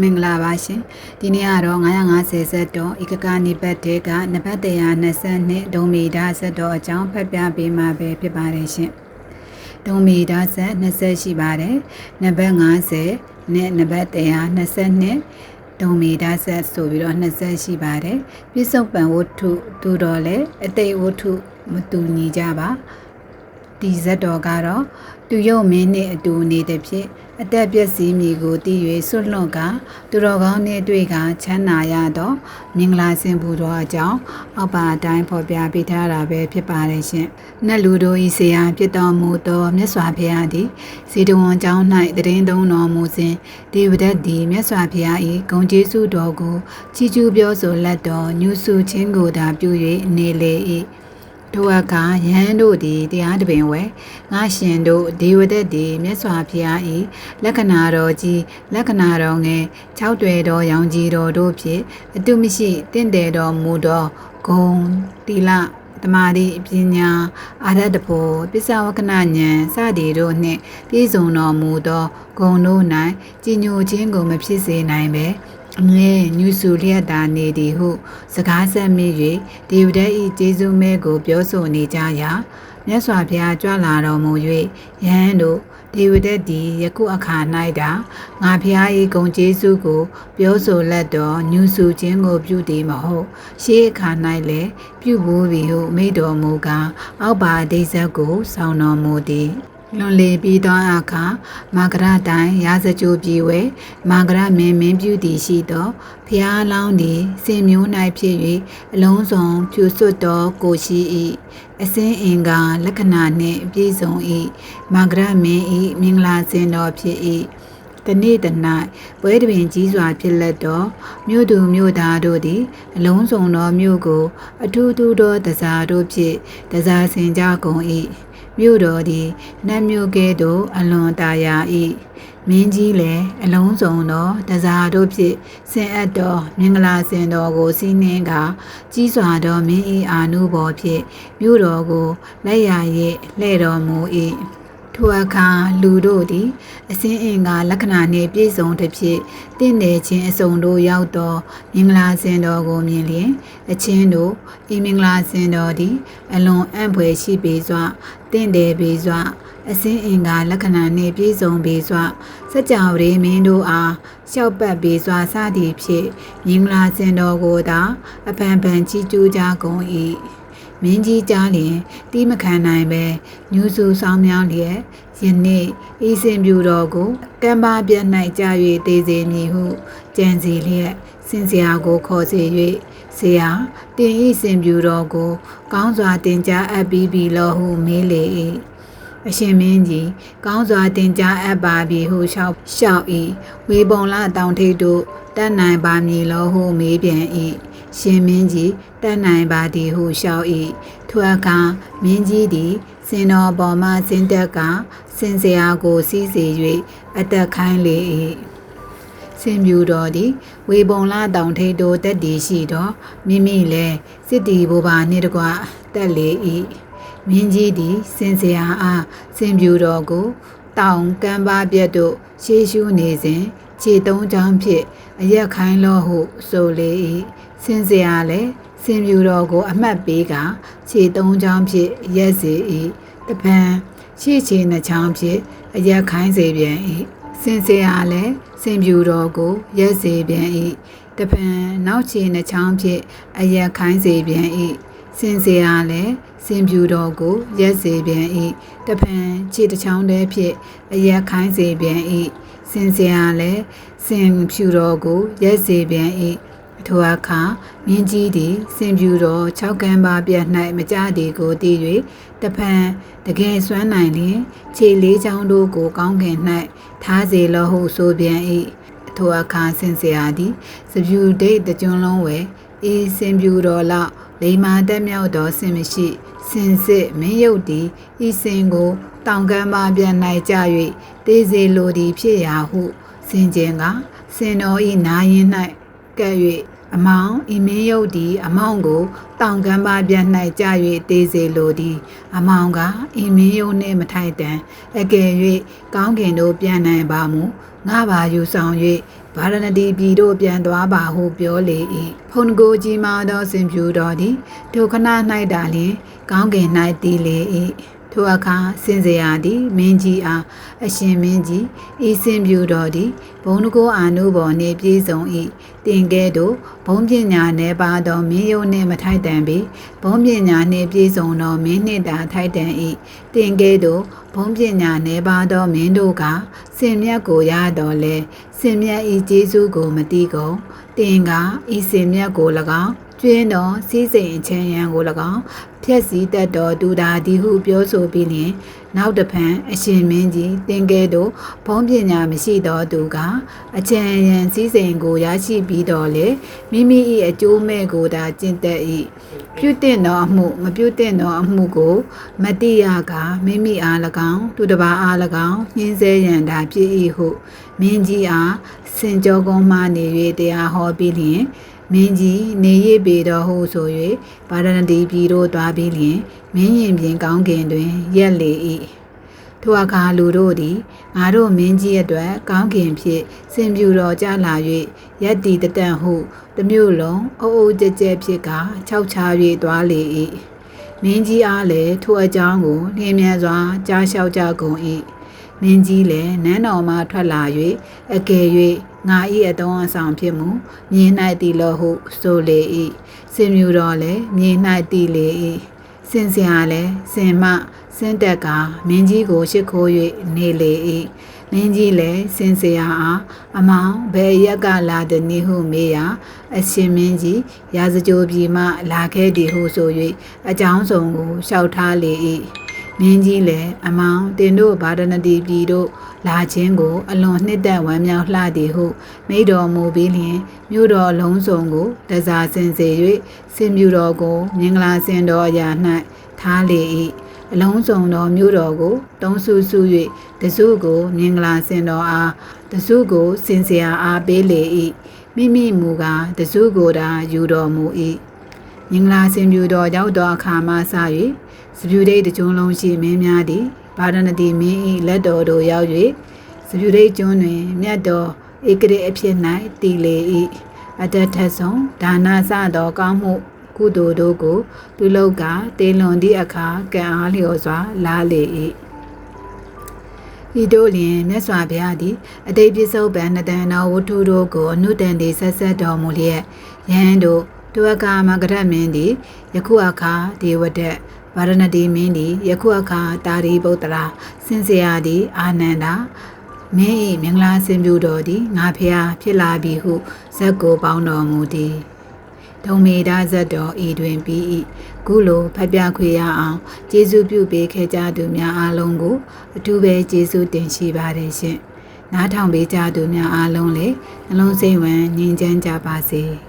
မင်္ဂလာပါရှင်ဒီနေ့ကတော့950ဇက်တော်ဧကကနိပတ်တေကနဘတ်120ဒုံမီတာဇက်တော်အကြောင်းဖတ်ပြပေးမှာပဲဖြစ်ပါတယ်ရှင်ဒုံမီတာဇက်20ရှိပါတယ်နဘတ်50နဲ့နဘတ်122ဒုံမီတာဇက်ဆိုပြီးတော့20ရှိပါတယ်ပြစ္ဆုတ်ပံဝတ္ထုသူတော်လဲအတိတ်ဝတ္ထုမတူညီကြပါဒီဇက်တော်ကတော့သူရုပ်မင်းနှင့်အတူနေတဲ့ဖြစ် အသက်ပျက်စီးမိကိုတည်၍ဆွလွန်ကသူတော်ကောင်းနှင့်တွေ့ကချမ်းသာရသောမင်္ဂလာစင်ပူတော်အကြောင်းအောက်ပါအတိုင်းဖော်ပြပေးထားတာပဲဖြစ်ပါတယ်ရှင်။နတ်လူတို့ဤဆေယဖြစ်တော်မူသောမြတ်စွာဘုရားသည်စေတဝန်ကျောင်း၌တည်င်းသုံးတော်မူစဉ်ဒေဝဒတ်သည်မြတ်စွာဘုရား၏ဂုံကျေးဇူးတော်ကိုချီးကျူးပြောဆိုလက်တော်ညှို့ဆူခြင်းကိုသာပြု၍နေလေ၏။ ထိုအခါယဟန်တို့သည်တရားတပင်ဝဲငါရှင်တို့ဒေဝသက်သည်မြတ်စွာဘုရား၏လက္ခဏာတော်ကြီးလက္ခဏာတော်ငယ်၆တွယ်တော်ရောင်ကြီးတော်တို့ဖြင့်အတုမရှိတင့်တယ်တော်မူသောဂုံတိလတမာတိပညာအာရတဖို့ပစ္စဝကနဉဏ်စသည်တို့နှင့်ပြည့်စုံတော်မူသောဂုံတို့၌ကြီးညိုခြင်းကိုမဖြစ်စေနိုင်ပဲ အမြဲညူစုလျက်သာနေသည်ဟု စကားဆက်မိ၍ဒေဝဒတ်၏ကျေးဇူးမဲကို ပြောဆိုနေကြရာမြတ်စွာဘုရားကြွလာတော်မူ၍ယဟန်တို့ဒေဝဒတ်သည်ယခုအခါ၌တာငါဘုရား၏ဂုဏ်ကျေးဇူးကို ပြောဆိုလက်တော်ညူစုခြင်းကို ပြုသည်မဟုတ်ရှေးအခါ၌လည်းပြုဘူးပြီဟုမိတော်မူကားအောက်ပါအသေးဆက်ကို ဆောင်းတော်မူသည် လွန်လေပြီးသောအခါမာဂရတိုင်ရာဇကြိုပြည်ဝဲမာဂရမင်းမင်းပြုသည်ရှိသောဖျားလောင်းသည်စင်မျိုး၌ဖြစ်၍အလုံးစုံဖြူစွတ်သောကိုရှိ၏အစင်းအင်္ဂါလက္ခဏာနှင့်ပြည့်စုံ၏မာဂရမင်း၏မင်္ဂလာစင်တော်ဖြစ်၏တနေ့တ၌ပွဲတွင်ကြီးစွာဖြစ်လက်သောမြို့သူမြို့သားတို့သည်အလုံးစုံသောမြို့ကို အထူးထူးသောတစားတို့ဖြင့်တစားဆင်ကြကုန်၏ မြို့တော်သည်နတ်မြို့ကဲ့သို့အလွန်တာယာ၏မင်းကြီးလည်းအလုံးစုံသောတစားတို့ဖြင့်ဆင်အပ်သောမင်္ဂလာစင်တော်ကိုစီးနှင်းကကြီးစွာသောမင်း၏အာနုဘော်ဖြင့်မြို့တော်ကိုလက်ရ၍လှဲ့တော်မူ၏ ထိုအခါလူတို့သည် အစင်းအင်ကလက္ခဏာနှင့်ပြည့်စုံသဖြင့်တင့်တယ်ခြင်းအစုံတို့ရောက်သောမင်္ဂလာစင်တော်ကိုမြင်လျင်အချင်းတို့ဤမင်္ဂလာစင်တော်သည် အလွန်အံ့ဖွယ်ရှိပေစွာတင့်တယ်ပေစွာအစင်းအင်ကလက္ခဏာနှင့်ပြည့်စုံပေစွာစကြဝဠာမင်းတို့အားလျှောက်ပတ်ပေစွာစသည်ဖြင့်မင်္ဂလာစင်တော်ကိုသာအဖန်ဖန်ချီးကျူးကြကုန်၏ မင်းကြီးကြားလျင်တီးမခံနိုင်ပဲညူစုဆောင်မြောင်းလျက်ယနေ့ဤစင်ပြူတော်ကိုကံပါပြတ်၌ကြာ၍တည်စေမည်ဟုကြံစီလျက်စင်စရာကိုခေါ်စေ၍ဆရာတင်ဤစင်ပြူတော်ကို ကောင်းစွာတင်ကြားအပ်ပြီးပြီလောဟုမေးလေ၏အရှင်မင်းကြီးကောင်းစွာတင်ကြားအပ်ပါပြီဟုလျှောက်လျှောက်၏ဝေပုံလာတောင်ထိပ်တို့တတ်နိုင်ပါမည်လောဟုမေးပြန်၏ ရှင်မင်းကြီးတတ်နိုင်ပါသည်ဟုလျှောက်၏ထိုအခါမင်းကြီးသည်စင်တော်ပေါ်မှစင်တက်ကစင်စရာကိုစီးစေ၍အသက်ခိုင်းလေ၏စင်ပြူတော်သည်ဝေပုံလာတောင်ထိပ်တို့တက်တည်ရှိတော့မိမိလည်းစစ်တီဘိုးဘာနှင့်တကွတက်လေ၏မင်းကြီးသည်စင်စရာအားစင်ပြူတော်ကိုတောင်ကမ်းပါပြက်တို့ရှေးရှုနေစဉ်ခြေသုံးချောင်းဖြင့်အရက်ခိုင်းလောဟုဆိုလေ၏ စင်စရာလည်းစင်ပြူတော်ကို အမှတ်ပေးကခြေသုံးချောင်းဖြင့်ရက်စေ၏တပံရှေ့ခြေနှချောင်းဖြင့်အရက်ခိုင်းစေပြန်၏စင်စရာလည်းစင်ပြူတော်ကိုရက်စေပြန်၏တပံနောက်ခြေနှချောင်းဖြင့်အရက်ခိုင်းစေပြန်၏စင်စရာလည်းစင်ပြူတော်ကိုရက်စေပြန်၏တပံခြေတစ်ချောင်းတည်းဖြင့်အရက်ခိုင်းစေပြန်၏စင်စရာလည်းစင်ဖြူတော်ကိုရက်စေပြန်၏ ထိုအခါမင်းကြီးသည်စင်ပြူတော်၆ကန်းပါပြတ်၌မကြသည်ကိုသိ၍တဖန်တကယ်စွမ်းနိုင်လျင်ခြေလေးချောင်းတို့ကိုကောင်းကင်၌ထားစေလောဟုဆိုပြန်၏ထိုအခါစင်စရာသည်စပြူဒိတ်တကြွလုံးဝဲအေးစင်ပြူတော်လောက်လိမ္မာတက်မြောက်သောစင်မရှိစင်စစ်မင်းရုပ်သည်ဤစင်ကိုတောင်ကမ်းပါပြန်၌ကြ၍တေးစေလိုသည်ဖြစ်ရာဟုစင်ကျင်ကစင်တော်ဤနာရင်၌ ကဲ့၍အမောင်ဤမင်းယုတ်သည်အမောင်ကိုတောင်ကမ်းပါပြတ်၌ကြာ၍တေးစေလိုသည်အမောင်ကဤမင်းယုတ်နှင့်မထိုက်တန်အကယ်၍ကောင်းကင်တို့ပြန်နိုင်ပါမူငါပါယူဆောင်၍ဗာရဏတိပြည်တို့ပြန်သွားပါဟုပြောလေ၏ဖုန်ကိုကြီးမာသောစင်ဖြူတော်သည်ဒုခဏ၌တာလျင်ကောင်းကင်၌တည်လေ၏ ထိုအခါစင်စရာသည်မင်းကြီးအားအရှင်မင်းကြီးဤစင်ပြူတော်သည်ဘုံတကိုးအာနုဘော်နှင့်ပြည့်စုံ၏တင်ကဲ့သို့ဘုံပညာနှင့်ပါသောမင်းယုံနှင့်မထိုက်တန်ပေဘုံပညာနှင့်ပြည့်စုံသောမင်းနှင့်သာထိုက်တန်၏တင်ကဲ့သို့ဘုံပညာနှင့်ပါသောမင်းတို့ကစင်မြတ်ကိုရတော်လဲစင်မြတ်ဤကျေးဇူးကိုမတိကုန်တင်ကဤစင်မြတ်ကို၎င်းကျွင်းတော်စီးစိမ်အချမ်းရန်ကို၎င်း ဖြက်စီးတတ်တော်ဒူတာဒီဟုပြောဆိုပြီးလျင်နောက်တဖန်အရှင်မင်းကြီးတင်ကဲတို့ဘုံပညာမရှိတော်သူကအချမ်းရန်စီးစိမ်ကိုရရှိပြီးတော်လေမိမိ၏အကျိုးမဲ့ကိုသာကျင့်တတ်၏ပြုတဲ့သောအမှုမပြုတဲ့သောအမှုကိုမတိရကမိမိအား၎င်းသူတစ်ပါးအား၎င်းညှင်းဆဲရန်သာဖြစ်၏ဟုမင်းကြီးအားစင်ကြောကုန်းမှနေ၍တရားဟောပြီးလျင် မင်းကြီးနေရပေတော်ဟုဆို၍ဗာရဏတိပြည်သို့သွားပြီးလျင်မင်းရင်ပြင်ကောင်းကင်တွင်ရက်လေ၏ထိုအခါလူတို့သည်ငါတို့မင်းကြီးအတွက်ကောင်းကင်ဖြင့်စင်ပြူတော်ကြလာ၍ရက်တီတတန့်ဟုတမျိုးလုံးအုပ်အုပ်ကြဲကြဲဖြစ်ကခြောက်ချာ၍သွားလေ၏မင်းကြီးအားလည်းထိုအကြောင်းကိုလျင်မြန်စွာကြားလျှောက်ကြကုန်၏ မင်းကြီးလည်းနန်းတော်မှထွက်လာ၍အကယ်၍ငါ၏အတော်အဆောင်ဖြစ်မူမြင်၌တည်လို့ဟုဆိုလေ၏စင်မြူတော်လည်းမြင်၌တည်လေ၏စင်စရာလည်းစင်မစင်တက်ကမင်းကြီးကိုရှ िख ိုး၍နေလေ၏မင်းကြီးလည်းစင်စရာအားအမောင်ဘယ်ရက်ကလာသည်နည်းဟုမေးရာအရှင်မင်းကြီးရာဇကြိုပြည်မှလာခဲ့သည်ဟုဆို၍အကြောင်းစုံကိုလျှောက်ထားလေ၏ မင်းကြီးလည်းအမောင်တင်တို့ဗာဒနတိပြည်တို့လာခြင်းကို အလွန်နှစ်သက်ဝမ်းမြောက်လှသည်ဟုမိတော်မူပြီးလျင်မြို့တော်လုံးစုံကိုတစားစင်စေ၍စင်မြူတော်ကိုမင်္ဂလာစင်တော်အရာ၌ထားလေ၏အလုံးစုံသောမြို့တော်ကိုတုံးဆူဆူ၍တစုကိုမင်္ဂလာစင်တော်အားတစုကိုစင်စရာအားပေးလေ၏မိမိမူကားတစုကိုသာယူတော်မူ၏ မင်္ဂလာစင်ပြူတော်ရောက်သောအခါမှစ၍စပြူဒိတ်တကြုံလုံးရှိမင်းများသည်ဗာဒနတိမင်း၏လက်တော်သို့ရောက်၍စပြူဒိတ်ကျွန်းတွင် မြတ်တော်ဧကရေအဖြစ်၌တည်လေ၏အတထဆုံးဒါနစသောကောင်းမှုကုသိုလ်တို့ကိုပြုလုပ်ကတေလွန်သည့်အခါကံအားလျော်စွာလာလေ၏ဤတို့လျင်မြတ်စွာဘုရားသည်အတိတ်ပြစ္ဆုတ်ပံနတန်တော်ဝတ္ထုတို့ကိုအနုတန်သည်ဆက်ဆက်တော်မူလျက်ယဟန်တို့ တုဝကမဂရမင်းသည်ယခုအခါဒေဝဒတ်ဗာရဏတိမင်းသည်ယခုအခါတာရီဗုဒ္ဓရာစင်စရာသည်အာနန္ဒာမင်း၏မင်္ဂလာစင်ပြူတော်သည်ငါဖျားဖြစ်လာပြီဟုဇက်ကိုပေါင်းတော်မူသည်ဒုံမေဒဇတ်တော်ဤတွင်ပြီး၏ခုလိုဖတ်ပြခွေရအောင်ကျေးဇူးပြုပေးခဲ့ကြသူများအားလုံးကိုအထူးပဲကျေးဇူးတင်ရှိပါတယ်ရှင်နားထောင်ပေးကြသူများအားလုံးလည်းနှလုံးစိမ်ဝင်ငြိမ်းချမ်းကြပါစေ။